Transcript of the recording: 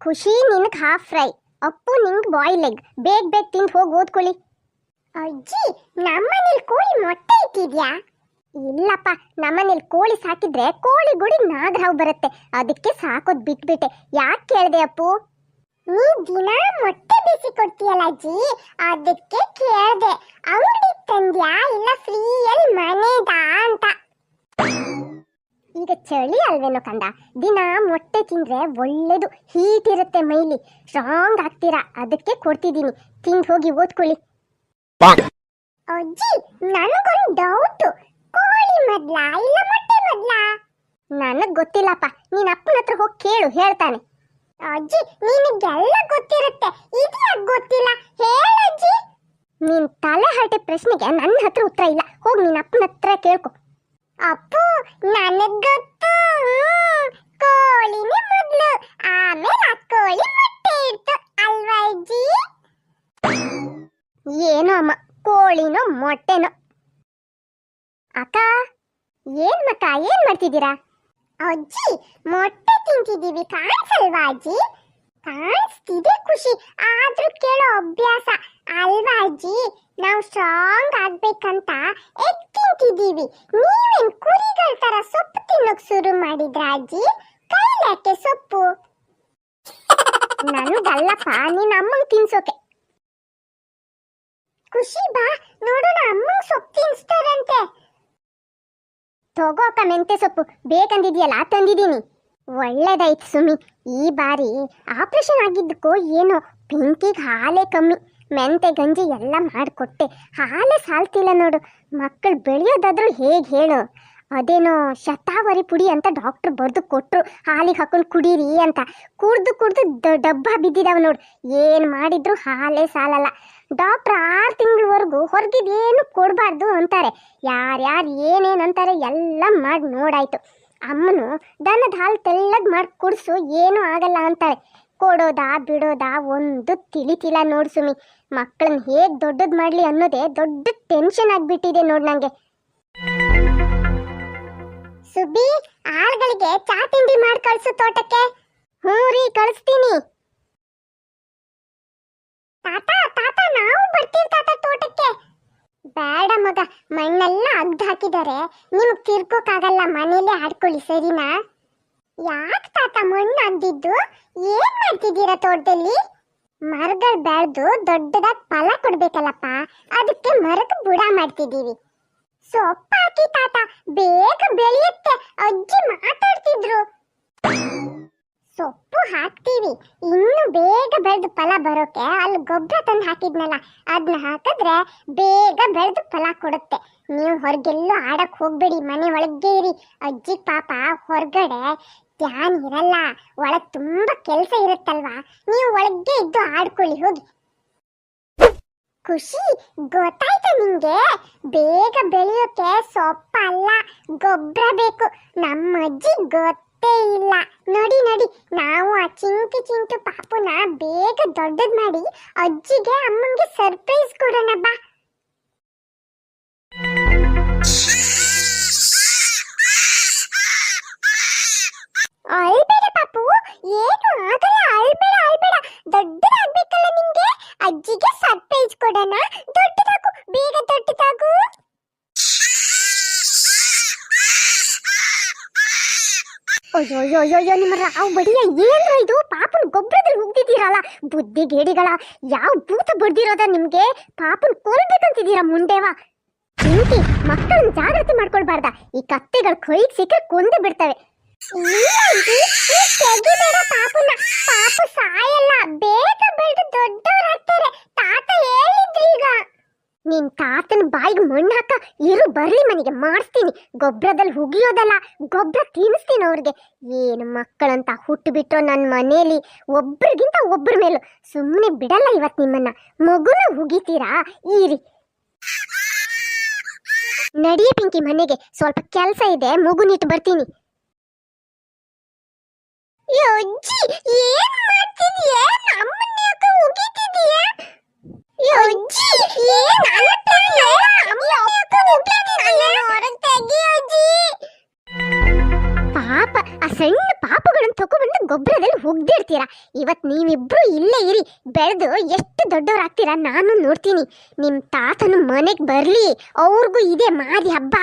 ಖುಷಿ ನಿನ್ಗ್ half fry Appu ನಿಂಗ್ ಬಾಯ್ ಲೆಗ್ ಬೇಗ ಬೇಗ ತಿಂದು ಹೋಗಿ ಓದ್ಕೊಳ್ಳಿ. ಅಜ್ಜಿ, ನಮ್ಮನೇಲಿ ಕೋಳಿ ಮೊಟ್ಟೆ ಇಟ್ಟಿದ್ಯಾ? ಇಲ್ಲಪ್ಪ, ನಮ್ಮನೇಲಿ ಕೋಳಿ ಸಾಕಿದ್ರೆ ಕೋಳಿ ಗುಡಿ ನಾಗರಾವ್ ಬರುತ್ತೆ. ಅದಕ್ಕೆ ಸಾಕೋದ್ ಬಿಟ್ಬಿಟ್ಟೆ. ಯಾಕೆ ಕೇಳ್ದೆ ಅಪ್ಪು? ನೀ ದಿನ ಮೊಟ್ಟೆ ಬಿಸಿ ಕೊಡ್ತೀಯಲ್ಲ ಅಜ್ಜಿ? ಅದಕ್ಕೆ ಕೇಳ್ದೆ. ಅಂಗಡಿ ತಂದ್ಯಾ ಇಲ್ಲ ಫ್ರೀಯಲ್ಲಿ ಮನೆದಾ ಅಂತ. ಈಗ ಚಳಿ ಅಲ್ವೇನೋ ಕಂದ? ದಿನ ಮೊಟ್ಟೆ ತಿಂದ್ರೆ ಒಳ್ಳೇದು. ಹೀಟ್ ಇರುತ್ತೆ ಮೈಲಿ. ಸ್ಟ್ರಾಂಗ್ ಆಗ್ತೀರಾ? ಅದಕ್ಕೆ ಕೊಡ್ತಿದ್ದೀನಿ. ತಿಂದು ಹೋಗಿ ಓದ್ಕೊಳ್ಳಿ. ಅಜ್ಜಿ ನನಗೊಂದು ಡೌಟ್ ಕೋಳಿ ಮೊದ್ಲಾ? ಇಲ್ಲ ಮೊಟ್ಟೆ ಮೊದ್ಲಾ? ನನಗ್ ಗೊತ್ತಿಲ್ಲಪ್ಪ. ನೀನ್ ಅಪ್ಪನ ಹತ್ರ ಹೋಗಿ ಕೇಳು ಹೇಳ್ತಾನೆ. ಅಜ್ಜಿ ನಿನಗೆಲ್ಲ ಗೊತ್ತಿರುತ್ತೆ. ಇದು ಯಾಕೆ ಗೊತ್ತಿಲ್ಲ? ಹೇಳಜ್ಜಿ. ನಿನ್ ತಲೆ ಹರಟೆ ಪ್ರಶ್ನೆಗೆ ನನ್ನ ಹತ್ರ ಉತ್ತರ ಇಲ್ಲ. ಹೋಗಿ ನಿನ್ನ ಅಪ್ಪನ ಹತ್ರ ಕೇಳ್ಕೊ. ಅಪ್ಪು, ನನಗ್ ಗೊತ್ತು. ಕೋಳಿನೇ ಮೊದ್ಲು. ಆಮೇಲೆ ಆ ಕೋಳಿ ಮೊಟ್ಟೆ ಇತ್ತು ಅಲ್ವಾ ಅಜ್ಜಿ? ಏನೋ ಅಮ್ಮ, ಕೋಳಿನೋ ಮೊಟ್ಟೆನೋ. ಅಕ್ಕ, ಏನ್ ಮಕ್ಕ, ಏನ್ ಮಾಡ್ತಿದ್ದೀರಾ? ಅಜ್ಜಿ, ಮೊಟ್ಟೆ ತಿಂತಿದ್ದೀವಿ, ಕಾಣಿಸಲ್ವಾ ಅಜ್ಜಿ? ಕಾಣಿಸ್ತಿದೆ ಖುಷಿ, ಆದ್ರೂ ಕೇಳೋ ಅಭ್ಯಾಸ. ಅಲ್ವಾ ಅಜ್ಜಿ? ನಾವು ಸ್ಟ್ರಾಂಗ್ ಆಗ್ಬೇಕಂತ ಎಗ್ ತಿಂತಿದ್ದೀವಿ ನೀವೇನ್ ಕುರಿಗಳ ತರ ಸೊಪ್ಪು ತಿನ್ನೋಕ್ ಶುರು ಮಾಡಿದ್ರ ಅಜ್ಜಿ? ಕೈಲಾಕೆ ಸೊಪ್ಪು? ನನಗಲ್ಲಪ್ಪ, ನೀನ್ ಅಮ್ಮಂಗ್ ತಿನ್ಸೋಕೆ. ಖುಷಿ ಬಾ, ನೋಡೋಣ ಅಮ್ಮಂಗ್ ಸೊಪ್ಪು ತಿನ್ಸ್ತಾರಂತೆ. ತಗೋಕ ಮೆಂತೆ ಸೊಪ್ಪು, ಬೇಕಂದಿದ್ಯಲ್ಲ ತಂದಿದ್ದೀನಿ. ಒಳ್ಳೇದಾಯ್ತು ಸುಮಿ. ಈ ಬಾರಿ ಆಪರೇಷನ್ ಆಗಿದ್ದಕ್ಕೋ ಏನೋ ಪಿಂಕಿಗೆ ಹಾಲೇ ಕಮ್ಮಿ, ಮೆಂತೆ ಗಂಜಿ ಎಲ್ಲ ಮಾಡಿಕೊಟ್ಟೆ. ಹಾಲೇ ಸಾಲ್ತಿಲ್ಲ ನೋಡು ಮಕ್ಕಳು ಬೆಳೆಯೋದಾದ್ರೂ ಹೇಗೆ ಹೇಳು. ಅದೇನೋ ಶತಾವರಿ ಪುಡಿ ಅಂತ ಡಾಕ್ಟ್ರ್ ಬರೆದು ಕೊಟ್ಟರು ಹಾಲಿಗೆ ಹಾಕೊಂಡು ಕುಡೀರಿ ಅಂತ. ಕುಡ್ದು ಕುಡ್ದು ಡಬ್ಬ ಬಿದ್ದಿದಾವ ನೋಡು, ಏನು ಮಾಡಿದ್ರು ಹಾಲೇ ಸಾಲಲ್ಲ. ಡಾಕ್ಟ್ರ್ ಆರು ತಿಂಗಳವರೆಗೂ ಹೊರಗಿದೇನು ಕೊಡಬಾರ್ದು ಅಂತಾರೆ. ಯಾರ್ಯಾರು ಏನೇನು ಅಂತಾರೆ ಎಲ್ಲ ಮಾಡಿ ನೋಡಾಯ್ತು. ಅಮ್ಮನು ದನದ ಹಾಲು ತೆಳ್ಳಗೆ ಮಾಡಿ ಕುಡಿಸು, ಏನೂ ಆಗಲ್ಲ ಅಂತಾಳೆ. ಕೊಡೋದಾ ಬಿಡೋದಾ ಒಂದು ತಿಳಿತಿಲ್ಲ ನೋಡು ಸುಮಿ. ಮಕ್ಕಳನ್ನ ಹೇಗೆ ದೊಡ್ಡದು ಮಾಡಲಿ ಅನ್ನೋದೇ ದೊಡ್ಡ ಟೆನ್ಷನ್ ಆಗಿಬಿಟ್ಟಿದೆ ನೋಡು ನನಗೆ ಸುಬ್ಬಿ, ಆಳ್ಗಳಿಗೆ ಚಾ ತಿಂಡಿ ಮಾಡಿ ಕಳ್ಸು ತೋಟಕ್ಕೆ. ಹ್ಞೂ ರೀ, ಕಳಿಸ್ತೀನಿ. ಮಗ ಮಣ್ಣೆಲ್ಲ ಅಗ್ದು ಹಾಕಿದ್ದಾರೆ ನಿಮ್ಗೆ ತಿರ್ಕೋಕ್ಕಾಗಲ್ಲ ಮನೇಲೆ ಆಡ್ಕೊಳ್ಳಿ ಸರಿನಾ? ಯಾಕೆ ತಾತ ಮಣ್ಣು ಅಗ್ದಿದ್ದು ಏನ್ ಮಾಡ್ತಿದ್ದೀರಾ ತೋಟದಲ್ಲಿ? ಮರಗಳು ಬೆಳೆದು ದೊಡ್ಡದಾಗಿ ಫಲ ಕೊಡ್ಬೇಕಲ್ಲಪ್ಪ. ಅದಕ್ಕೆ ಮರಕ್ಕೆ ಬುಡ ಮಾಡ್ತಿದ್ದೀವಿ. ಸೊಪ್ಪಾಕಿ ತಾತ, ಬೇಗ ಬೆಳೆಯುತ್ತೆ. ಅಜ್ಜಿ ಮಾತಾಡ್ತಿದ್ರು. ಹಾಕ್ತೀವಿ. ಇನ್ನು ಬೇಗ ಬೆಳೆದು ಫಲ ಬರೋಕೆ ಅಲ್ಲಿ ಗೊಬ್ಬರ ತಂದು ಹಾಕಿದ್ನಲ್ಲ ಅದನ್ನ ಹಾಕಿದ್ರೆ ಬೇಗ ಬೆಳೆದು ಫಲ ಕೊಡುತ್ತೆ. ನೀವು ಹೊರಗೆಲ್ಲೂ ಆಡಕ್ಕೆ ಹೋಗ್ಬೇಡಿ, ಮನೆ ಒಳಗೆ ಇರಿ. ಅಜ್ಜಿ, ಪಾಪ ಹೊರಗಡೆ ಧ್ಯಾನ ಇರಲ್ಲ, ಒಳಗೆ ತುಂಬಾ ಕೆಲಸ ಇರುತ್ತಲ್ವಾ? ನೀವು ಒಳಗೆ ಇದ್ದು ಆಡ್ಕೊಳ್ಳಿ, ಹೋಗಿ. ಖುಷಿ, ಗೊತ್ತಾಯ್ತಾ ನಿಂಗೆ? ಬೇಗ ಬೆಳೆಯೋಕೆ ಸೊಪ್ಪ ಅಲ್ಲ ಗೊಬ್ಬರ ಬೇಕು. ನಮ್ಮ ಅಜ್ಜಿ ಗೊತ್ತೇ ಇಲ್ಲ. ನೋಡಿ ನೋಡಿ ನಾವು ಆ ಚಿಂಟು ಚಿಂಟು ಪಾಪುನ ಬೇಗ ದೊಡ್ಡದ್ ಮಾಡಿ ಅಜ್ಜಿಗೆ ಅಮ್ಮಂಗೆ ಸರ್ಪ್ರೈಸ್ ಕೊಡೋಣ ಬಾ. ಅಳ್ಬೇಡ ಪಾಪು, ಏನು ಆಗಲ್ಲ, ಅಳ್ಬೇಡ ಅಳ್ಬೇಡ. ದೊಡ್ಡದಾಗ್ಬೇಕಲ್ಲ ನಿಂಗೆ. ಅಜ್ಜಿಗೆ ಸರ್ಪ್ರೈಸ್ ಕೊಡೋಣ. ದೊಡ್ಡದಾಗು, ಬೇಗ ದೊಡ್ಡದಾಗು. ಅಯ್ಯೋ ಅಯ್ಯೋ ಅಯ್ಯೋ ನಿಮ್ಮ ರಾವ್ ಬಡಿಯ ಏನು ಇದು? ಪಾಪನ್ ಗೊಬ್ಬರದಲ್ಲಿ ಹೋಗ್ತಿದ್ದೀರಲ್ಲ ಬುದ್ಧಿ ಗೇಡಿಗಳ ಯಾವ ಭೂತ ಬಡ್ದಿರೋದ ನಿಮ್ಗೆ? ಪಾಪನ್ ಕೊಲ್ಬೇಕಂತಿದ್ದೀರಾ ಮುಂಡೆವಾ? ಚಿಂತಿ ಮಕ್ಕಳನ್ನ ಜಾಗ್ರತೆ ಮಾಡ್ಕೊಳ್ಬಾರ್ದ. ಈ ಕತ್ತೆಗಳು ಕೈಗೆ ಸಿಕ್ಕರೆ ಕೊಂದು ಬಿಡ್ತವೆ ತೆಗಿಬೇಡ ಪಾಪುನ ಪಾಪು ಸಾಯಲ್ಲ ಬೇಗ ಬೆಳೆದು ದೊಡ್ಡವರಾಗ್ತಾರೆ ತಾತ ಹೇಳಿದ್ರಿ ಈಗ ನಿನ್ ತಾತನ ಬಾಯಿಗೆ ಮಣ್ಣು ಹಾಕ ಬರ್ಲಿ ಮನೆಗೆ ಮಾಡಿಸ್ತೀನಿ. ಗೊಬ್ಬರದಲ್ಲಿ ಹುಗಿಯೋದಲ್ಲ ಗೊಬ್ಬರ ತಿನ್ನಿಸ್ತೀನಿ ಅವ್ರಿಗೆ. ಏನು ಮಕ್ಕಳಂತ ಹುಟ್ಟುಬಿಟ್ಟೋ ನನ್ನ ಮನೇಲಿ ಒಬ್ರಿಗಿಂತ ಒಬ್ಬರ ಮೇಲೂ. ಸುಮ್ಮನೆ ಬಿಡಲ್ಲ ಇವತ್ತು ನಿಮ್ಮನ್ನ. ಮಗುನ ಹುಗಿತೀರಾ ಈರಿ ನಡಿಯ ಪಿಂಕಿ ಮನೆಗೆ. ಸ್ವಲ್ಪ ಕೆಲಸ ಇದೆ ಮಗುನಿಟ್ಟು ಬರ್ತೀನಿ. ಅಯ್ಯೋ, ಅಜ್ಜಿ ಏನು ತಗೊಬಂದು ಗೊಬ್ಬರದಲ್ಲಿ ಹುಗ್ದಿಡ್ತೀರಾ ಇವತ್ ನೀವಿಬ್ರು ಇಲ್ಲೇ ಇರಿ, ಬೆಳೆದು ಎಷ್ಟು ದೊಡ್ಡವರಾಗ್ತೀರಾ ನಾನು ನೋಡ್ತೀನಿ. ನಿಮ್ಮ ತಾತನು ಮನೆಗೆ ಬರಲಿ, ಅವ್ರಿಗೂ ಇದೆ ಮಾದಿ ಹಬ್ಬ